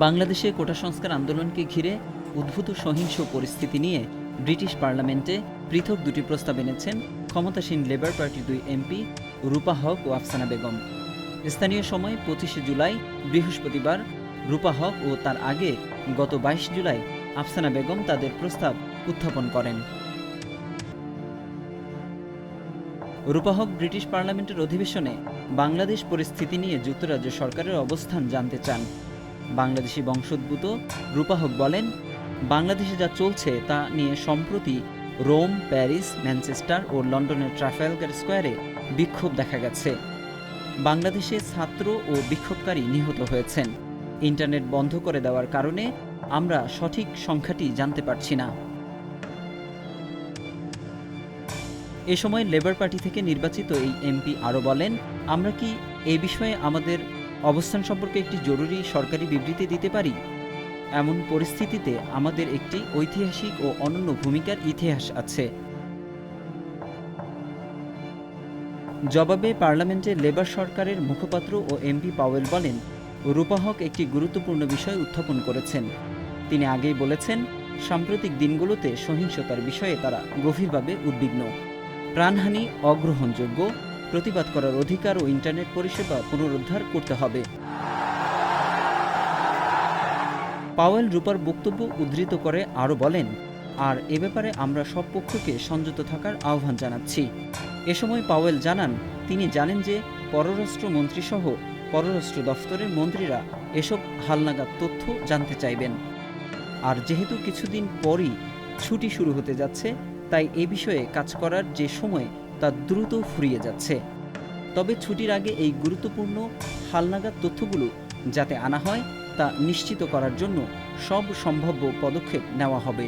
বাংলাদেশে কোটা সংস্কার আন্দোলনকে ঘিরে উদ্ভূত সহিংস পরিস্থিতি নিয়ে ব্রিটিশ পার্লামেন্টে পৃথক দুটি প্রস্তাব এনেছেন ক্ষমতাসীন লেবার পার্টির দুই এমপি রূপা হক ও আফসানা বেগম। স্থানীয় সময় পঁচিশে জুলাই, বৃহস্পতিবার, রূপা হক ও তার আগে গত বাইশ জুলাই আফসানা বেগম তাদের প্রস্তাব উত্থাপন করেন। রূপা হক ব্রিটিশ পার্লামেন্টের অধিবেশনে বাংলাদেশ পরিস্থিতি নিয়ে যুক্তরাজ্য সরকারের অবস্থান জানতে চান। বাংলাদেশি বংশোদ্ভূত রূপা হক বলেন, বাংলাদেশে যা চলছে তা নিয়ে সম্প্রতি রোম, প্যারিস, ম্যানচেস্টার ও লন্ডনের ট্রাফালগার স্কোয়ারে বিক্ষোভ দেখা গেছে। বাংলাদেশে ছাত্র ও বিক্ষোভকারী নিহত হয়েছেন। ইন্টারনেট বন্ধ করে দেওয়ার কারণে আমরা সঠিক সংখ্যাটি জানতে পারছি না। এ সময় লেবার পার্টি থেকে নির্বাচিত এই এমপি আরও বলেন, আমরা কি এ বিষয়ে আমাদের অবস্থান সম্পর্কে একটি জরুরি সরকারি বিবৃতি দিতে পারি? এমন পরিস্থিতিতে আমাদের একটি ঐতিহাসিক ও অনন্য ভূমিকার ইতিহাস আছে। জবাবে পার্লামেন্টে লেবার সরকারের মুখপাত্র ও এমপি পাওয়েল বলেন রূপাহক একটি গুরুত্বপূর্ণ বিষয় উত্থাপন করেছেন। তিনি আগেই বলেছেন, সাম্প্রতিক দিনগুলোতে সহিংসতার বিষয়ে তারা গভীরভাবে উদ্বিগ্ন। প্রাণহানি অগ্রহণযোগ্য প্রতিবাদ করার অধিকার ও ইন্টারনেট পরিষেবা পুনরুদ্ধার করতে হবে। পাওয়েল রূপার বক্তব্য উদ্ধৃত করে আরও বলেন, আর এ ব্যাপারে আমরা সব পক্ষকে সংযত থাকার আহ্বান জানাচ্ছি। এ সময় পাওয়েল জানান, তিনি জানেন যে পররাষ্ট্র মন্ত্রীসহ পররাষ্ট্র দফতরের মন্ত্রীরা এসব হালনাগাদ তথ্য জানতে চাইবেন। আর যেহেতু কিছুদিন পরই ছুটি শুরু হতে যাচ্ছে, তাই এ বিষয়ে কাজ করার যে সময় তা দ্রুত ফুরিয়ে যাচ্ছে। তবে ছুটির আগে এই গুরুত্বপূর্ণ হালনাগাদ তথ্যগুলো যাতে আনা হয়, তা নিশ্চিত করার জন্য সব সম্ভাব্য পদক্ষেপ নেওয়া হবে।